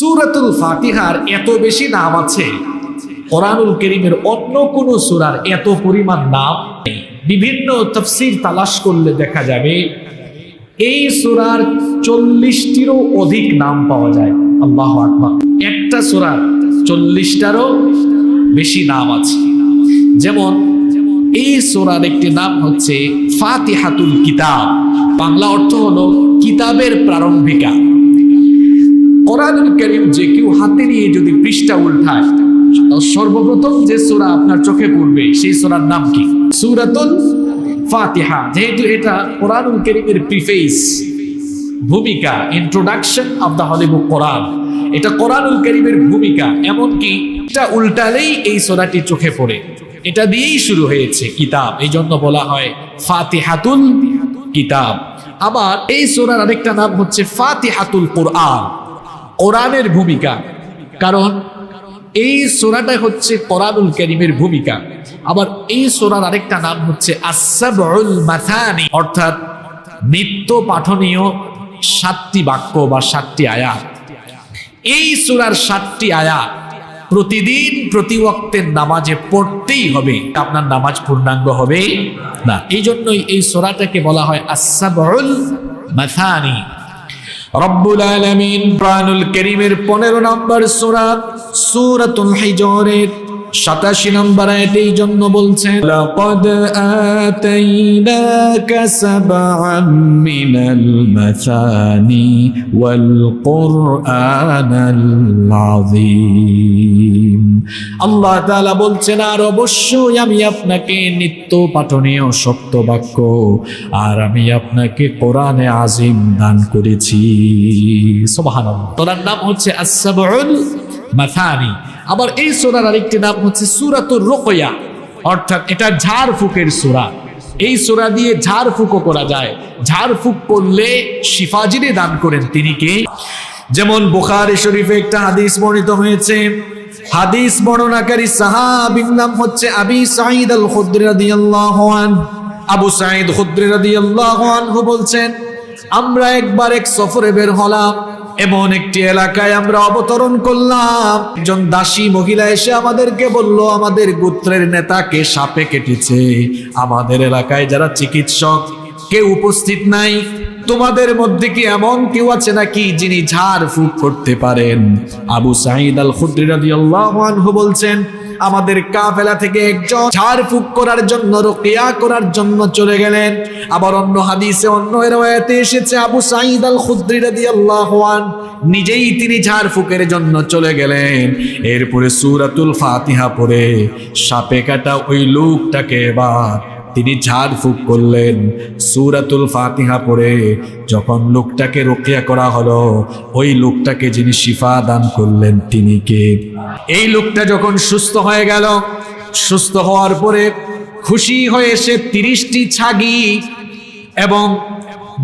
সুরাতুল ফাতিহার এত বেশি নাম আছে। কোরআনুল করিমের অন্য কোন সুরার এত পরিমাণ নাম। বিভিন্ন তফসির তালাশ করলে দেখা যাবে, এই সুরার চল্লিশটিরও অধিক নাম পাওয়া যায়। আল্লাহ আকবার। একটা সুরার চল্লিশটারও বেশি নাম আছে। যেমন, এই সুরার একটি নাম হচ্ছে ফাতিহাতুল কিতাব। বাংলা অর্থ হলো কিতাবের প্রারম্ভিকা। করিম যে কেউ হাতে নিয়ে যদি পৃষ্ঠা উল্টায় সর্বপ্রথম যে সূরা আপনার চোখে পড়বে, সেই সূরার নাম কি? সূরাতুল ফাতিহা। যেহেতু এটা কোরআনুল করিমের প্রিফেস ভূমিকা introduction of the holy book Quran এটা কোরআনুল করিমের ভূমিকা, এমনকি এটা উল্টালেই এই সূরাটি চোখে পড়ে। এটা দিয়েই শুরু হয়েছে কিতাব। এই জন্য বলা হয় ফাতিহাতুল কিতাব। আবার এই সূরার আরেকটা নাম হচ্ছে ফাতিহাতুল কোরআন। কোরআনের ভূমিকা। কারণ এই সোরাটা হচ্ছে কোরআনুল করিমের ভূমিকা। আবার এই সোরার আরেকটা নাম হচ্ছে মাথানি। অর্থাৎ নিত্য পাঠনীয় সাতটি বাক্য বা সাতটি আয়াত। এই সুরার সাতটি আয়াত প্রতিদিন প্রতি নামাজে পড়তেই হবে। আপনার নামাজ পূর্ণাঙ্গ হবে না। এই জন্যই এই সোরাটাকে বলা হয় আসাবুল মাথানি। রব্বুল আলমিন প্রাণুল করিমের পনেরো নম্বর সুরা সুরাতুল হিজরের সাতাশি নম্বর এই জন্য বলছেন আতাইনাকা সাবআম মিনাল মাসানি ওয়াল কুরআনাল আযীম। আল্লাহ তালা বলছেন, আর অবশ্যই আমি আপনাকে নিত্য পাঠনীয় সত্য বাক্য আর আমি আপনাকে কোরআনে আজিম দান করেছি। সুবহানাল্লাহ। তোরার নাম হচ্ছে মাথানি। আবার এই সূরার আরেকটি নাম হচ্ছে সূরাতুর রোকয়া। অর্থাৎ এটা ঝাড় ফুকের সূরা। এই সূরা দিয়ে ঝাড় ফুকও করা যায়। ঝাড় ফুক করলে শিফা দান করেন তিনি কে? যেমন বুখারী শরীফে একটা হাদিস বর্ণিত হয়েছে হাদিস বর্ণনাকারী সাহাবীর নাম হচ্ছে আবি সাঈদ আল খুদরি রাদিয়াল্লাহু আনহু আবু সাঈদ খুদরি রাদিয়াল্লাহু আনহু বলছেন, আমরা একবার এক সফরে বের হলাম, এমন একটি এলাকায় আমরা অবতরণ করলাম। একজন দাসী মহিলা এসে আমাদেরকে বলল, আমাদের গোত্রের নেতাকে সাপে কেটেছে? আমাদের এলাকায় যারা চিকিৎসক কেউ উপস্থিত নাই? তোমাদের মধ্যে কি এমন কেউ আছে নাকি যিনি ঝাড় ফুক করতে পারেন? আবু সাঈদ আল খুদ্রি আনহু বলছেন, আমাদের কাফেলা থেকে একজন ঝাড় ফুক করার জন্য, রুকিয়া করার জন্য চলে গেলেন। আবার অন্য হাদিসে, অন্য রওয়ায়াতে এসেছে, আবু সাঈদ আল খুদ্রি রাদিয়াল্লাহু আন, নিজেই তিনি ঝাড় ফুকের জন্য চলে গেলেন। এরপরে সূরাতুল ফাতিহা পড়ে, সাপে কাটা ওই লোকটাকে এবার তিনি ঝাড় ফুক করলেন। সুরাতুল ফাতিহা পড়ে যখন লোকটাকে রোকিয়া করা হলো, ওই লোকটাকে যিনি শিফা দান করলেন তিনি কে? এই লোকটা যখন সুস্থ হয়ে গেল, সুস্থ হওয়ার পরে খুশি হয়ে সে তিরিশটি ছাগি এবং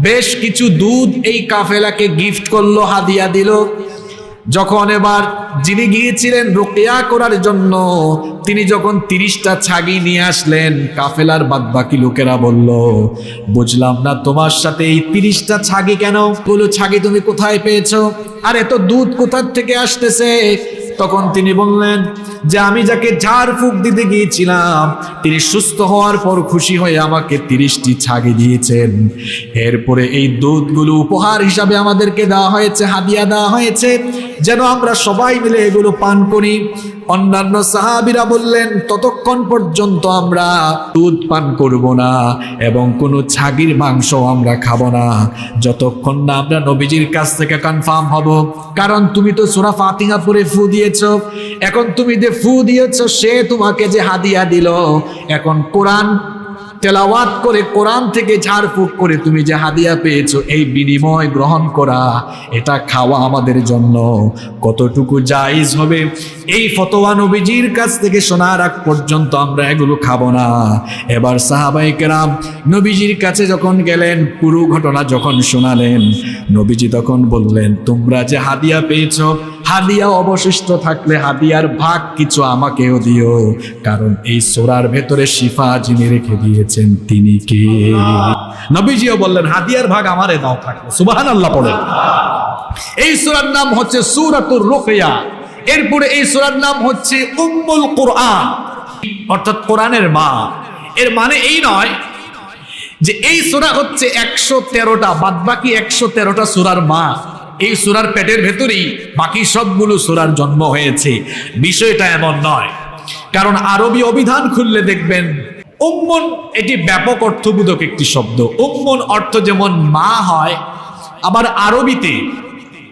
বেশ কিছু দুধ এই কাফেলাকে গিফট করল, হাদিয়া দিল। যখন এবার যিনি গিয়েছিলেন রোকেয়া করার জন্য, তিনি যখন তিরিশটা ছাগি নিয়ে আসলেন, কাফেলার বাদ বাকি লোকেরা বলল, বুঝলাম না তোমার সাথে এই তিরিশটা ছাগি কেন? বলো, ছাগি তুমি কোথায় পেয়েছ? আর, এত দুধ কোথার থেকে আসতেছে? তখন তিনি বললেন যে আমি যাকে ঝাড় ফুক দিতে গিয়েছিলাম, তিনি সুস্থ হওয়ার পর খুশি হয়ে আমাকে তিরিশটি ছাগি দিয়েছেন। এরপরে এই দুধগুলো উপহার হিসাবে আমাদেরকে দেওয়া হয়েছে, হাদিয়া দেওয়া হয়েছে। যেন আমরা সবাই মিলে এগুলো পান করি। অন্যান্য সাহাবিরা বললেন, ততক্ষণ পর্যন্ত আমরা দুধ পান করব না এবং কোনো ছাগির মাংস আমরা খাব না। যতক্ষণ না আমরা নবীজির কাছ থেকে কনফার্ম হব। কারণ তুমি তো সুরা ফাতিহা পরে ফু দিয়েছ। এখন তুমি যে ফু দিয়েছ, সে তোমাকে যে হাদিয়া দিল। এখন কোরআন তেলাওয়াত করে, কোরআন থেকে ঝাড়ফুঁক করে তুমি যে হাদিয়া পেয়েছ, এই বিনিময় গ্রহণ করা, এটা খাওয়া আমাদের জন্য কতটুকু জায়েজ হবে? এই ফতোয়া নবীজির কাছ থেকে শোনার আগ পর্যন্ত আমরা এগুলো খাব না। এবার সাহাবাই কেরাম নবীজির কাছে যখন গেলেন, পুরো ঘটনা যখন শোনালেন, নবীজি তখন বললেন, তোমরা যে হাদিয়া পেয়েছ হাদিয়া অবশিষ্ট থাকলে হাদিয়ার ভাগ কিছু আমাকেও দিও। কারণ এই সোরার ভেতরে শিফা যিনি রেখে দিয়েছেন, তিনি কে? নবীজিও বললেন, হাদিয়ার ভাগ আমারে দাও থাকলে। সুবাহান আল্লাহ পড়ে। এই সূরার নাম হচ্ছে সূরাতুর রুকিয়া। এরপরে এই সূরার নাম হচ্ছে উম্মুল কোরআন। অর্থাৎ কোরআনের মা। এর মানে এই নয় যে এই সূরা হচ্ছে একশো তেরোটা, বাদবাকি একশো তেরোটা সূরার মা। এই সূরার পেটের ভেতরেই বাকি সবগুলো সূরার জন্ম হয়েছে। বিষয়টা এমন নয়। কারণ আরবি অভিধান খুললে দেখবেন, উম্মন এটি ব্যাপক অর্থবোধক একটি শব্দ। উম্মন অর্থ যেমন মা হয়, আবার আরবিতে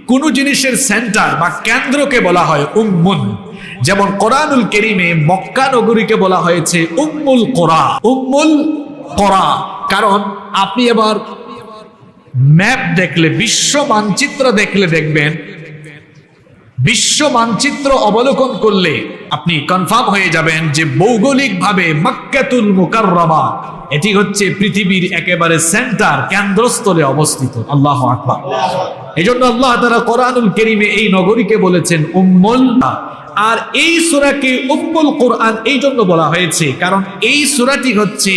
কোনো জিনিসের সেন্টার বা কেন্দ্রকে বলা হয় উম্মুন। যেমন কোরআনুল কেরিমে মক্কা নগরীকে বলা হয়েছে উম্মুল কোরা। উম্মুল কোরা। কারণ আপনি এবার ম্যাপ দেখলে, বিশ্ব মানচিত্র দেখলে দেখবেন, বিশ্ব মানচিত্র অবলোকন করলে আপনি কনফার্ম হয়ে যাবেন যে ভৌগোলিকভাবে মক্কাতুল মুকাররমা, এটি হচ্ছে পৃথিবীর একেবারে সেন্টার কেন্দ্রস্থলে অবস্থিত। আল্লাহ আকবার। এই জন্য আল্লাহ তারা কোরআনুল কেরিমে এই নগরীকে বলেছেন, উম্মুল আর এই সূরাকে উম্মুল কোরআন এই জন্য বলা হয়েছে, কারণ এই সূরাটি হচ্ছে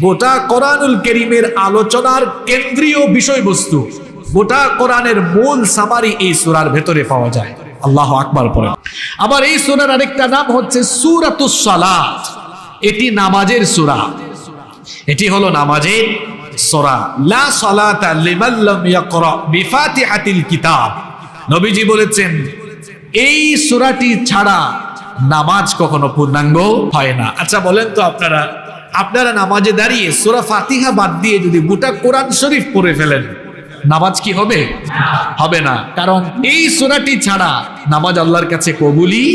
গোটা কোরআনুল কেরিমের আলোচনার কেন্দ্রীয় বিষয়বস্তু, গোটা কোরআনের মূল সামারি এই সুরার ভেতরে পাওয়া যায়। আল্লাহ আকবার পরে আবার এই সুরার আরেকটা নাম হচ্ছে সালাত। এটি নামাজের সূরা। এটি হলো নামাজের সূরা। লা কিতাব। নবীজি বলেছেন, এই সূরাটি ছাড়া নামাজ কখনো পূর্ণাঙ্গ হয় না। আচ্ছা বলেন তো আপনারা। আপনারা নামাজে দাঁড়িয়ে সোরা ফাতিহা বাদ দিয়ে যদি গোটা কোরআন শরীফ পড়ে ফেলেন, নামাজ কি হবে? হবে না। কারণ এই সূরাটি ছাড়া নামাজ আল্লাহর কাছে কবুলই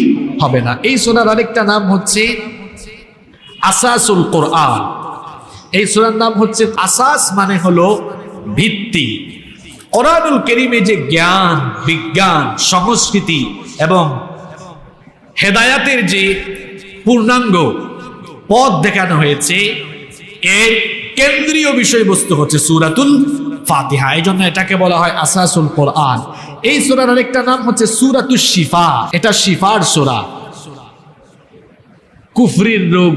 হবে না। এই সূরার আরেকটা নাম হচ্ছে আসাসুল কোরআন। এই সূরার নাম হচ্ছে আসাস মানে হলো ভিত্তি। কোরআনুল কেরিমে যে জ্ঞান, বিজ্ঞান, সংস্কৃতি এবং হেদায়াতের যে পূর্ণাঙ্গ পথ দেখানো হয়েছে। এর কেন্দ্রীয় বিষয়বস্তু হচ্ছে সুরাতুল ফাতিহা। এই জন্য এটাকে বলা হয় আসাসুল কোরআন। এই সুরার আরেকটা নাম হচ্ছে সুরাতুল শিফা। এটা শিফার সুরা। কুফরির রোগ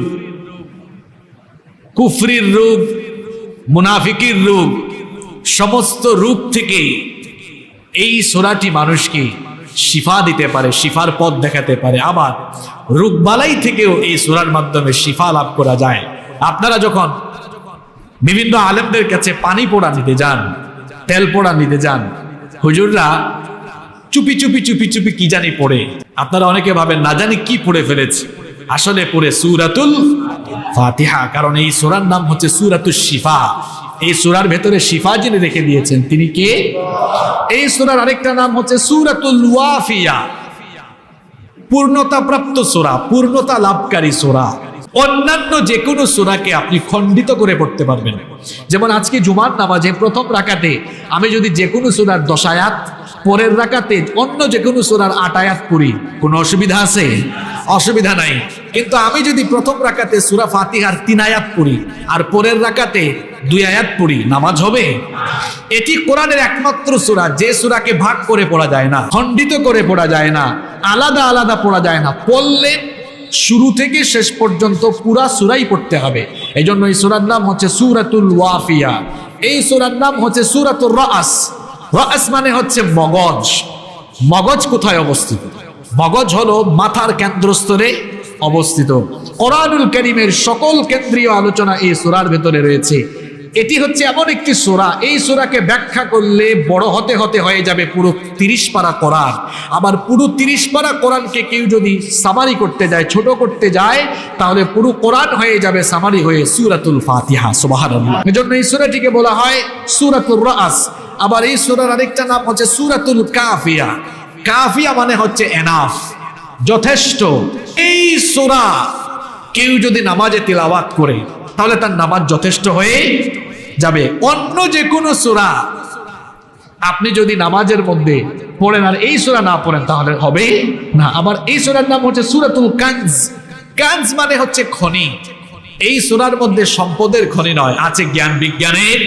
কুফরির রোগ মুনাফিকির রোগ সমস্ত রূপ থেকে এই সোরাটি মানুষকে শিফা দিতে পারে, শিফার পথ দেখাতে পারে। আবার রোগবালাই থেকেও এই সোরার মাধ্যমে শিফা লাভ করা যায়। আপনারা যখন বিভিন্ন আলেমদের কাছে পানি পোড়া নিতে যান, তেল পোড়া নিতে যান, হুজুররা চুপি চুপি চুপি চুপি কি জানি পড়ে। আপনারা অনেকে ভাবেন, না জানি কি পড়ে ফেলেছে। আসলে পড়ে সুরাতুল ফাতিহা, কারণ এই সুরার নাম হচ্ছে সুরাতুল শিফা। এই সুরার ভেতরে শিফা যিনি রেখে দিয়েছেন, তিনি কে? এই সুরার আরেকটা নাম হচ্ছে সুরাতুল ওয়াফিয়া। পূর্ণতা প্রাপ্ত সুরা, পূর্ণতা লাভকারী সোরা। অন্যান্য যে কোনো সোরাকে আপনি খণ্ডিত করে পড়তে পারবেন। যেমন আজকে জুমার নামাজে প্রথম রাকাতে আমি যদি যে কোনো সোরার দশায়াত পরের রাকাতে অন্য যে কোনো সোরার আটায়াত পড়ি, কোনো অসুবিধা আছে? অসুবিধা নাই। কিন্তু আমি যদি প্রথম রাকাতে সুরা ফাতিহার তিন আয়াত পড়ি আর পরের রাকাতে দুই আয়াত পড়ি, নামাজ হবে? এটি কোরআনের একমাত্র সুরা, যে সুরাকে ভাগ করে পড়া যায় না, খণ্ডিত করে পড়া যায় না, আলাদা আলাদা পড়া যায় না। পড়লে শুরু থেকে শেষ পর্যন্ত পুরা সুরাই পড়তে হবে। এই জন্য এই সুরার নাম হচ্ছে সুরাতুল ওয়াফিয়া। এই সুরার নাম হচ্ছে সুরাতুল রাস রাস মানে হচ্ছে মগজ। মগজ কোথায় অবস্থিত? মগজ হলো মাথার কেন্দ্রস্থলে অবস্থিত। কোরআনুল করিমের সকল কেন্দ্রীয় আলোচনা এই সুরার ভেতরে রয়েছে। এটি হচ্ছে এমন একটি সোরা। এই সোরাকে ব্যাখ্যা করলে বড় হতে হতে হয়ে যাবে পুরো তিরিশ পারা কোরআন। আবার পুরো তিরিশ পারা কোরআনকে কেউ যদি সামারি করতে যায়, ছোট করতে যায়, তাহলে পুরো কোরআন হয়ে যাবে সামারি হয়ে সুরাতুল ফাতিহা সুবাহান এজন্য এই সুরাটিকে বলা হয় সুরাতুল রাস। আবার এই সুরার আরেকটা নাম হচ্ছে সুরাতুল কাফিয়া। কাফিয়া মানে হচ্ছে এনাফ, যথেষ্ট। এই সোরা কেউ যদি নামাজে তিলাওয়াত করে, তাহলে তার নামাজ যথেষ্ট হয়ে যাবে। অন্য যে কোনো সোরা আপনি যদি নামাজের মধ্যে পড়েন আর এই সোরা না পড়েন, তাহলে হবে না। আবার এই সোরার নাম হচ্ছে সুরাতুল কানজ। কানজ মানে হচ্ছে খনি। এই সোরার মধ্যে সম্পদের খনি নয়, আছে জ্ঞান বিজ্ঞানের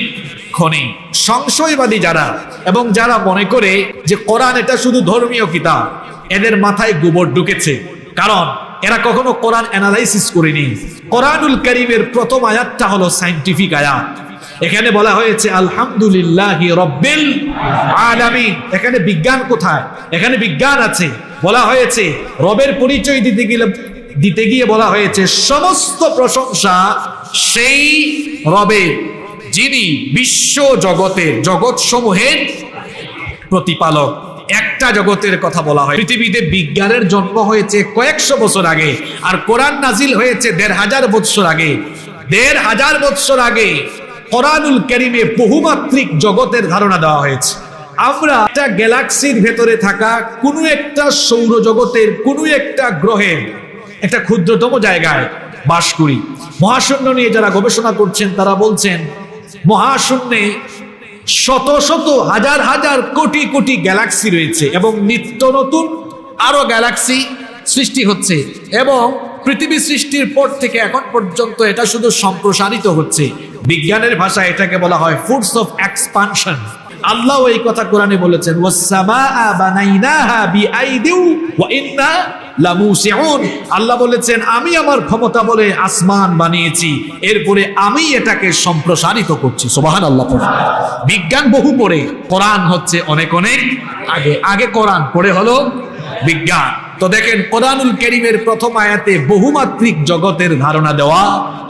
খনি। সংশয়বাদী যারা এবং যারা মনে করে যে কোরআন এটা শুধু ধর্মীয় কিতাব, এদের মাথায় গোবর ঢুকেছে। কারণ এরা কখনো কোরআন অ্যানালাইসিস করেনি। কোরআনুল করিমের প্রথম আয়াতটা হলো সাইন্টিফিক আয়াত। এখানে বলা হয়েছে, আলহামদুলিল্লাহ রব্বিল আলামিন। এখানে বিজ্ঞান কোথায়? এখানে বিজ্ঞান আছে। বলা হয়েছে, রবের পরিচয় দিতে গেলে, দিতে গিয়ে বলা হয়েছে, সমস্ত প্রশংসা সেই রবের, যিনি বিশ্ব জগতের জগৎ সমূহের প্রতিপালক। একটা জগতের কথা বলা হয়। পৃথিবীতে বিজ্ঞানের জন্ম হয়েছে কয়েকশো বছর আগে, আর কোরআন নাজিল হয়েছে দেড় হাজার বৎসর আগে। দেড় হাজার বৎসর আগে। কোরআনুল করিমে বহুমাত্রিক জগতের ধারণা দেওয়া হয়েছে। আমরা একটা গ্যালাক্সির ভেতরে থাকা কোনো একটা সৌরজগতের কোনো একটা গ্রহের একটা ক্ষুদ্রতম জায়গায় বাস করি। মহাশূন্য নিয়ে যারা গবেষণা করছেন, তারা বলছেন, মহাশূন্যে শত শত হাজার হাজার কোটি কোটি গ্যালাক্সি রয়েছে এবং নিত্য নতুন আরও গ্যালাক্সি সৃষ্টি হচ্ছে এবং পৃথিবী সৃষ্টির পর থেকে এখন পর্যন্ত এটা শুধু সম্প্রসারিত হচ্ছে। বিজ্ঞানের ভাষায় এটাকে বলা হয় ফুডস অফ এক্সপানশন আল্লাহ এই কথা কোরআনে বলেছেন আল্লাহ বলেছেন, আমি আমার ক্ষমতা বলে আসমান বানিয়েছি, এরপরে আমি এটাকে সম্প্রসারিত করছি। সুবহানাল্লাহ আল্লাহ বিজ্ঞান বহু পরে কোরআন হচ্ছে অনেক অনেক আগে। আগে কোরআন পড়ে হলো বিজ্ঞান। তো দেখেন, কোরআনুল করিমের প্রথম আয়াতে বহুমাত্রিক জগতের ধারণা দেওয়া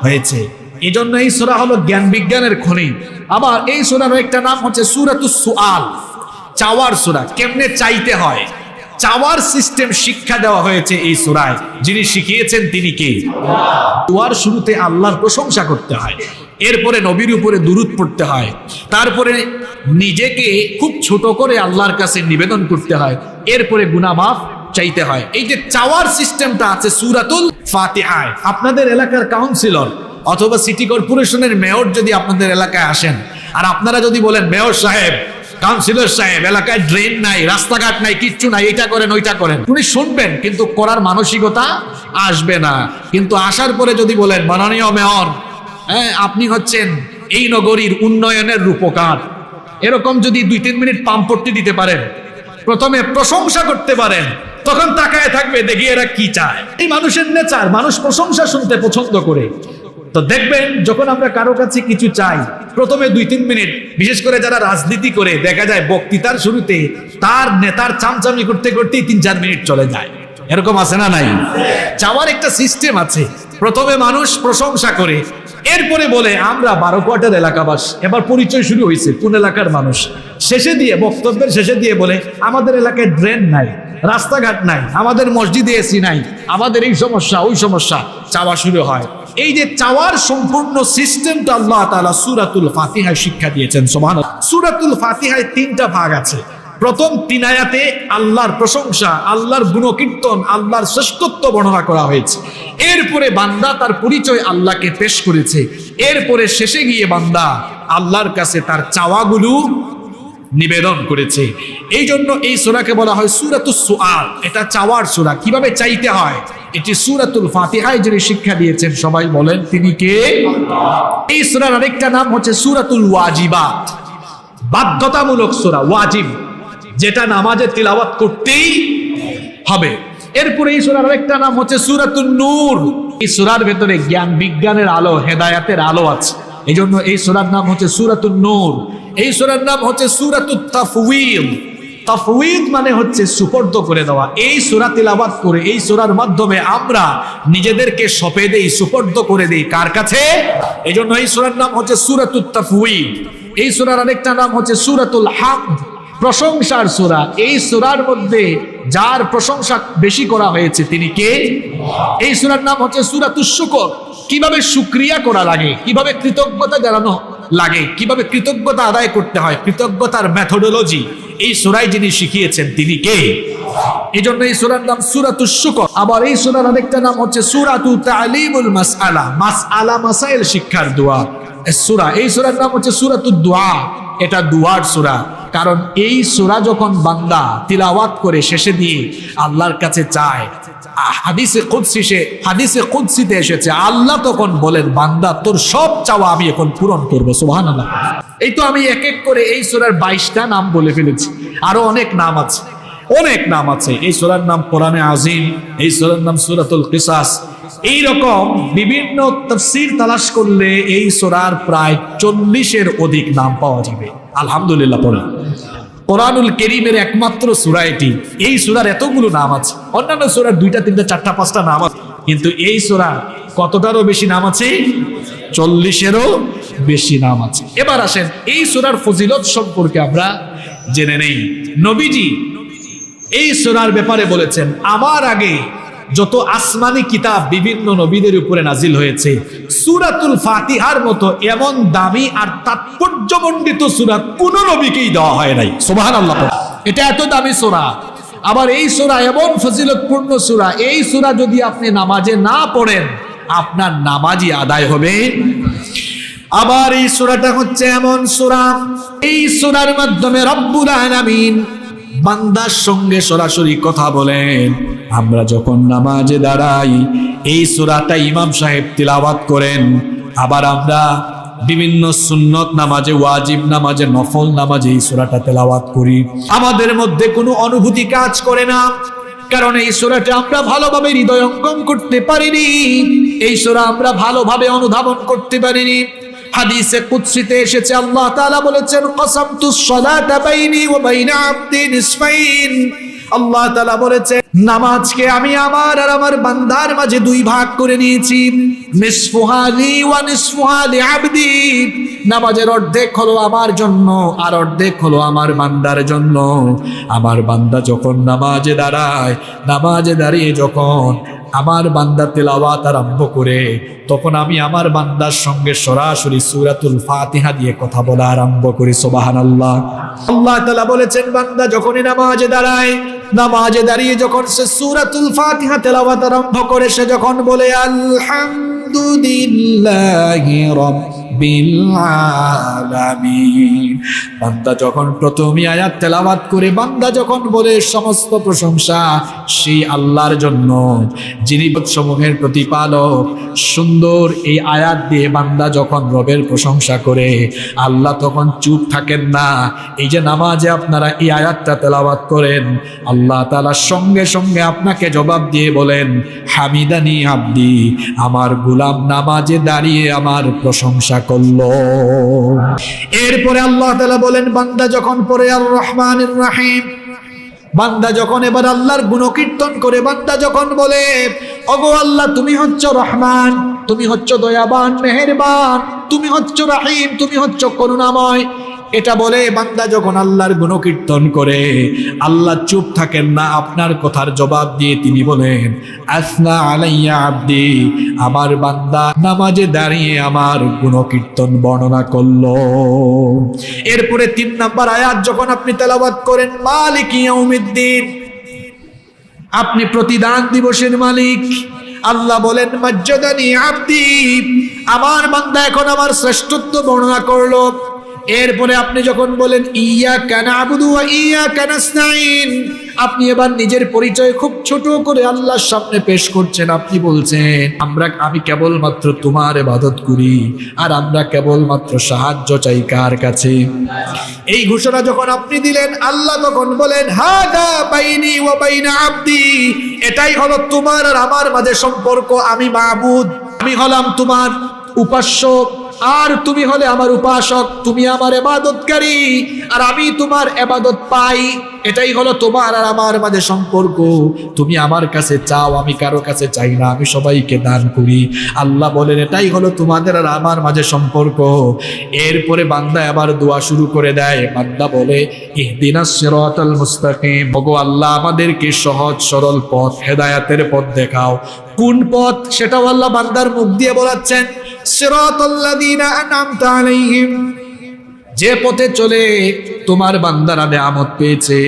হয়েছে। এই জন্য এই সোরা হলো জ্ঞান বিজ্ঞানের খনি। আবার এই সোরার একটা নাম হচ্ছে সুরাতুস সুআল। চাওয়ার সোরা, কেমনে চাইতে হয়? চাওয়ার সিস্টেম শিক্ষা দেওয়া হয়েছে এই সোরায়। যিনি শিখিয়েছেন তিনি কে? দোয়ার শুরুতে আল্লাহর প্রশংসা করতে হয়। এরপরে নবীর উপরে দুরুদ পড়তে হয়। তারপরে নিজেকে খুব ছোট করে আল্লাহর কাছে নিবেদন করতে হয়। এরপরে গুনামাফ চাইতে হয়। এই যে চাওয়ার সিস্টেমটা আছে সুরাতুল ফাতিহায়। আপনাদের এলাকার কাউন্সিলর অথবা সিটি কর্পোরেশনের মেয়র যদি আপনাদের এলাকায় আসেন। আর আপনারা যদি বলেন, মেয়র সাহেব, কাউন্সিলর সাহেব, এলাকায় ড্রেন নাই, রাস্তাঘাট নাই, কিচ্ছু নাই এটা করেন, ওইটা করেন। উনি শুনবেন, কিন্তু করার মানসিকতা আসবে না। কিন্তু আসার পরে যদি বলেন, মাননীয় মেয়র হ্যাঁ আপনি হচ্ছেন এই নগরীর উন্নয়নের রূপকার। এরকম যদি দুই তিন মিনিট পাম্পট্টি দিতে পারেন, প্রথমে প্রশংসা করতে পারেন, তখন তাকায় থাকবে, দেখি এরা কি চায়। এই মানুষের নেচার, মানুষ প্রশংসা শুনতে পছন্দ করে। তো দেখবেন, যখন আমরা কারও কাছে কিছু চাই, প্রথমে দুই, তিন মিনিট, বিশেষ করে যারা রাজনীতি করে, দেখা যায় বক্তৃতার শুরুতে তার নেতার চামচামি করতে করতেই তিন, চার মিনিট চলে যায়। এরকম আছে না নাই? চাওয়ার একটা সিস্টেম আছে। প্রথমে মানুষ প্রশংসা করে, এরপরে বলে, আমরা বারো কোয়ার্টার এলাকাবাস। এবার পরিচয় শুরু হয়েছে, কোন এলাকার মানুষ? শেষে দিয়ে, বক্তব্যের শেষে দিয়ে বলে, আমাদের এলাকায় ড্রেন নাই, রাস্তাঘাট নাই, আমাদের মসজিদে এসি নাই, আমাদের এই সমস্যা, ওই সমস্যা। চাওয়া শুরু হয়। এই যে চাওয়ার সম্পূর্ণ সিস্টেমটা আল্লাহ তাআলা সূরাতুল ফাতিহায় শিক্ষা দিয়েছেন, সুবহানাল্লাহ। সুরাতুল ফাতিহায় তিনটা ভাগ আছে। প্রথম তিনায়াতে আল্লাহর প্রশংসা, আল্লাহর গুণকীর্তন, আল্লাহর শ্রেষ্ঠত্ব বর্ণনা করা হয়েছে। এরপরে বান্দা তার পরিচয় আল্লাহকে পেশ করেছে। এরপরে শেষে গিয়ে বান্দা আল্লাহর কাছে তার চাওয়াগুলো নিবেদন করেছে। এই জন্য এই সূরাকে বলা হয় সুরাতুল সুআল। এটা চাওয়ার সূরা। কীভাবে চাইতে হয়? এটি সুরাতুল ফাতিহায় যিনি শিক্ষা দিয়েছেন, সবাই বলেন, তিনি কে? এই সূরার আরেকটা নাম হচ্ছে সুরাতুল ওয়াজিবাত। বাধ্যতামূলক সূরা, ওয়াজিব, যেটা নামাজে তিলাওয়াত করতেই হবে। এরপরে এই সূরার আরেকটা নাম হচ্ছে সূরাতুন নূর। এই সূরার ভেতরে জ্ঞান বিজ্ঞানের আলো, হেদায়াতের আলো আছে। এই জন্য এই সূরার নাম হচ্ছে সুরাতুল নূর। এই সূরার নাম হচ্ছে সূরাতুত তাফওয়িদ তাফওয়িদ মানে হচ্ছে সুপর্দ করে দেওয়া। এই সূরা তিলাওয়াত করে, এই সূরার মাধ্যমে আমরা নিজেদেরকে সঁপে দেই, সুপর্দ করে দেই কার কাছে? এই জন্য এই সূরার নাম হচ্ছে সূরাতুত তাফওয়িদ এই সূরার আরেকটা নাম হচ্ছে সুরাতুল হামদ প্রশংসার সূরা। এই সূরার মধ্যে যার প্রশংসা বেশি করা হয়েছে তিনি কে? এই সূরার নাম হচ্ছে সূরাতুশ শুকর। কীভাবে শুকরিয়া করা লাগে? কীভাবে কৃতজ্ঞতা জানানো লাগে? কীভাবে কৃতজ্ঞতা আদায় করতে হয়? কৃতজ্ঞতার মেথোডোলজি এই সূরায় যিনি শিখিয়েছেন, তিনি কে? এই জন্য এই সূরার নাম সূরাতুশ শুকর। আবার এই সূরার আরেকটা নাম হচ্ছে সূরাতু তালিমুল মাসআলা। মাসআলা মাসাইল শিক্ষার দোয়া। সূরা, এই সূরার নাম হচ্ছে সূরাতুদ দোয়া। এটা দুয়ার সূরা। কারণ এই সূরা যখন বান্দা তিলাওয়াত করে শেষে দিয়ে আল্লাহর কাছে চায় হাদিসে কুদসি সে হাদিসে কুদসিতে এসেছে, আল্লাহ তখন বলেন, বান্দা, তোর সব চাওয়া আমি এখন পূরণ করব, সুবহানাল্লাহ। এই তো আমি এক এক করে এই সূরার বাইশটা নাম বলে ফেলেছি। আরও অনেক নাম আছে, অনেক নাম আছে। এই সুরার নাম কোরআনে আজিম, এই সুরার নাম সুরাতুল কিসাস। এই রকম বিভিন্ন তফসির তালাশ করলে এই সুরার প্রায় চল্লিশের অধিক নাম পাওয়া যাবে। আলহামদুলিল্লাহ পড়ে কোরআনুল কেরিমের একমাত্র সুরা এটি। এই সুরার এতগুলো নাম আছে। অন্যান্য সুরার দুইটা, তিনটা, চারটা, পাঁচটা নাম আছে। কিন্তু এই সুরা কতটারও বেশি নাম আছে? চল্লিশেরও বেশি নাম আছে। এবার আসেন, এই সুরার ফজিলত সম্পর্কে আমরা জেনে নেই। নবীজি এই সুরার ব্যাপারে বলেছেন, আমার আগে যত আসমানি কিতাব বিভিন্ন নবীদের উপরে নাজিল হয়েছে, সুরাতুল ফাতিহার মতো এমন দামি আর তাৎপর্যমণ্ডিত সুরা কোন নবীকেই দেওয়া হয় নাই। সোবাহান আল্লাহ এটা এত দামি সোরা। আবার এই সুরা এমন ফজিলতপূর্ণ সুরা, এই সুরা যদি আপনি নামাজে না পড়েন, আপনার নামাজই আদায় হবে। আবার এই সুরাটা হচ্ছে এমন সুরা, এই সুরার মাধ্যমে রব্বুল আলামিন বান্দার সঙ্গে সরাসরি কথা বলেন। আমরা যখন নামাজে দাঁড়াই, এই সুরাটা ইমাম সাহেব তিলাওয়াত করেন। আবার আমরা বিভিন্ন সুন্নত নামাজে, ওয়াজিব নামাজে, নফল নামাজে এই সুরাটা তেলাওয়াত করি। আমাদের মধ্যে কোনো অনুভূতি কাজ করে না, কারণ এই সুরাটা আমরা ভালোভাবে হৃদয়ঙ্গম করতে পারিনি। এই সুরা আমরা ভালোভাবে অনুধাবন করতে পারিনি। হাদিসে কুদসিতে এসেছে, আল্লাহ তাআলা বলেছেন কসামতু সলাতা নিসফাইন। আল্লাহ তালা বলেছে, নামাজকে আমি আমার আর আমার বান্দার মাঝে দুই ভাগ করে নিয়েছি। নিঃসুহালি ওয়া নিঃসুহালি আবদি। নামাজের অর্ধেক হলো আমার জন্য আর অর্ধেক হলো আমার বান্দার জন্য। আমার বান্দা যখন নামাজে দাঁড়ায়, নামাজে দাঁড়িয়ে যখন আমার বান্দা তেলাওয়াত আরম্ভ করে, তখন আমি আমার বান্দার সঙ্গে সরাসরি সুরাতুল ফাতিহা দিয়ে কথা বলা আরম্ভ করি সোবাহান আল্লাহ আল্লাহ তালা বলেছেন, বান্দা যখনই নামাজে দাঁড়ায়, নামাজে দাঁড়িয়ে যখন সে সুরাতুল ফাতিহা তেলাওয়াত আরম্ভ করে, সে যখন বলে, আলহামদুলিল্লাহি বান্দা যখন প্রথমই আয়াত তেলাওয়াত করে, বান্দা যখন বলে সমস্ত প্রশংসা, সেই আল্লাহর জন্য। যিনি সমূহের প্রতিপালক, সুন্দর এই আয়াত দিয়ে বান্দা যখন রবের প্রশংসা করে, আল্লাহ তখন চুপ থাকেন না। এই যে নামাজে আপনারা এই আয়াতটা তেলাওয়াত করেন, আল্লাহ তাআলা সঙ্গে সঙ্গে আপনাকে জবাব দিয়ে বলেন, হামিদানি আব্দি, আমার গুলাম নামাজে দাঁড়িয়ে আমার প্রশংসা এরপরে আল্লাহ তালা বলেন, বান্দা যখন পরে আর রহমান রাহিম, বান্দা যখন এবার আল্লাহর গুণকীর্তন করে, বান্দা যখন বলে অগো আল্লাহ, তুমি হচ্ছ রহমান, তুমি হচ্ছ দয়াবান, মেহেরবান, তুমি হচ্ছ রাহিম, তুমি হচ্ছ করুণাময়। এটা বলে, বান্দা যখন আল্লাহর গুণকীর্তন করে, আল্লাহ চুপ থাকেন না, আপনার কথার জবাব দিয়ে তিনি বলেন, আসনা আলাইয়া আব্দি, আমার বান্দা নামাজে দাঁড়িয়ে আমার গুণকীর্তন বর্ণনা করল। এরপরে তিন নাম্বার আয়াত, যখন আপনি তেলাবাদ করেন, মালিক ইয়াউমিদ্দিন। আপনি প্রতিদান দিবসের মালিক। আল্লাহ বলেন, মজ্জাদানি আব্দি, আমার বান্দা এখন আমার শ্রেষ্ঠত্ব বর্ণনা করল। এরপরে আপনি যখন বলেন ইয়া কেন আবুদু ইয়া কেন আপনি এবার নিজের পরিচয় খুব ছোট করে আল্লাহর সামনে পেশ করছেন। আপনি বলছেন, আমরা, আমি কেবলমাত্র তোমার এবাদত করি, আর আমরা কেবলমাত্র সাহায্য চাই কার কাছে? এই ঘোষণা যখন আপনি দিলেন, আল্লাহ তখন বলেন, হাদা বাইনি ওয়া বাইনা আব্দি, এটাই হলো তোমার আর আমার মাঝে সম্পর্ক। আমি মাবুদ, আমি হলাম তোমার উপাস্য। আর তুমি হলে আমার উপাসক, তুমি আমার এবাদতকারী, আর আমি তোমার এবাদত পাই। এটাই হলো তোমার আর আমার মাঝে সম্পর্ক। তুমি আমার কাছে চাও, আমি কারও কাছে চাই না, আমি সবাইকে দান করি। আল্লাহ বলেন, এটাই হলো তোমাদের আর আমার মাঝে সম্পর্ক। এরপরে বান্দা আবার দোয়া শুরু করে দেয়। বান্দা বলে, ইহদিনা সিরাতাল মুস্তাকিম। ওগো আল্লাহ, আমাদেরকে সহজ, সরল পথ, হেদায়াতের পথ দেখাও। কোন পথ? সেটাও আল্লাহ বান্দার মুখ দিয়ে বলাচ্ছেন। যে পথে চলে তোমার বান্দারা নেয়ামত পেয়েছে।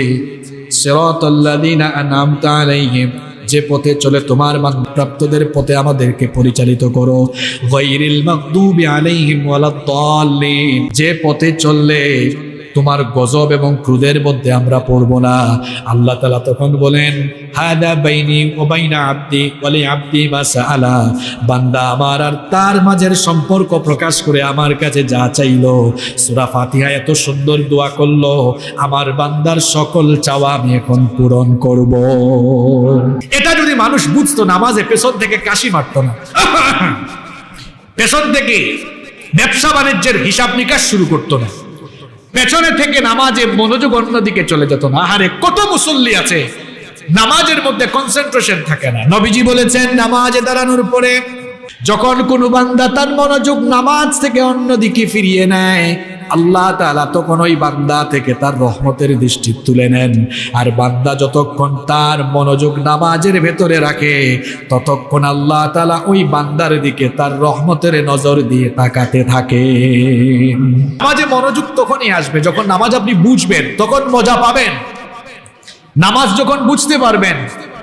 যে পথে চলে তোমার প্রাপ্তদের পথে আমাদেরকে পরিচালিত করো। যে পথে চললে তোমার গজব এবং ক্রুদের মধ্যে আমরা পড়ব না। আল্লাহ তালা তখন বলেন, হাদা বাইনি ও বাইনা আব্দি বলে আব্দি বা সাহালা বান্দা আমার আর তার মাঝের সম্পর্ক প্রকাশ করে আমার কাছে যা চাইলো। সুরা ফাতিহা এত সুন্দর দোয়া করল, আমার বান্দার সকল চাওয়া আমি এখন পূরণ করব। এটা যদি মানুষ বুঝতো, নামাজে পেছন থেকে কাশি মারতো না। পেছন থেকে ব্যবসা বাণিজ্যের হিসাব নিকাশ শুরু করতো না। পেছনে থেকে নামাজে মনোযোগ অন্যদিকে চলে যেত না। আহারে, কত মুসল্লি আছে। নামাজের মধ্যে কনসেন্ট্রেশন থাকে না। নবীজি বলেছেন, নামাজে দাঁড়ানোর পরে যখন কোনো বান্দা তার মনোযোগ নামাজ থেকে অন্যদিকে ফিরিয়ে নেয়, আল্লাহ তাআলা তখন ওই বান্দা থেকে তার রহমতের দৃষ্টি তুলে নেন। আর বান্দা যতক্ষণ তার মনোযোগ নামাজের ভেতরে রাখে, ততক্ষণ আল্লাহ তাআলা ওই বান্দার দিকে তার রহমতের নজর দিয়ে তাকাতে থাকে। নামাজে মনোযোগ তখনই আসবে যখন নামাজ আপনি বুঝবেন, তখন মজা পাবেন। নামাজ যখন বুঝতে পারবেন,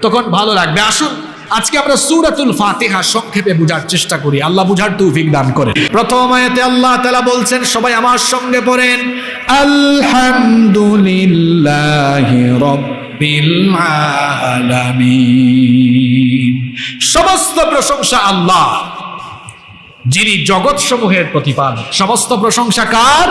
তখন ভালো লাগবে। আসুন আজকে আমরা সূরাতুল ফাতিহা সংক্ষেপে বোঝার চেষ্টা করি। আল্লাহ বুঝার তৌফিক দান করে প্রথম আয়াতে আল্লাহ তাআলা বলছেন সবাই আমার সঙ্গে পড়েন আলহামদুলিল্লাহি রাব্বিল আলামিন। সমস্ত প্রশংসা আল্লাহ যিনি জগৎ সমূহের প্রতিপালক। সমস্ত প্রশংসা কার?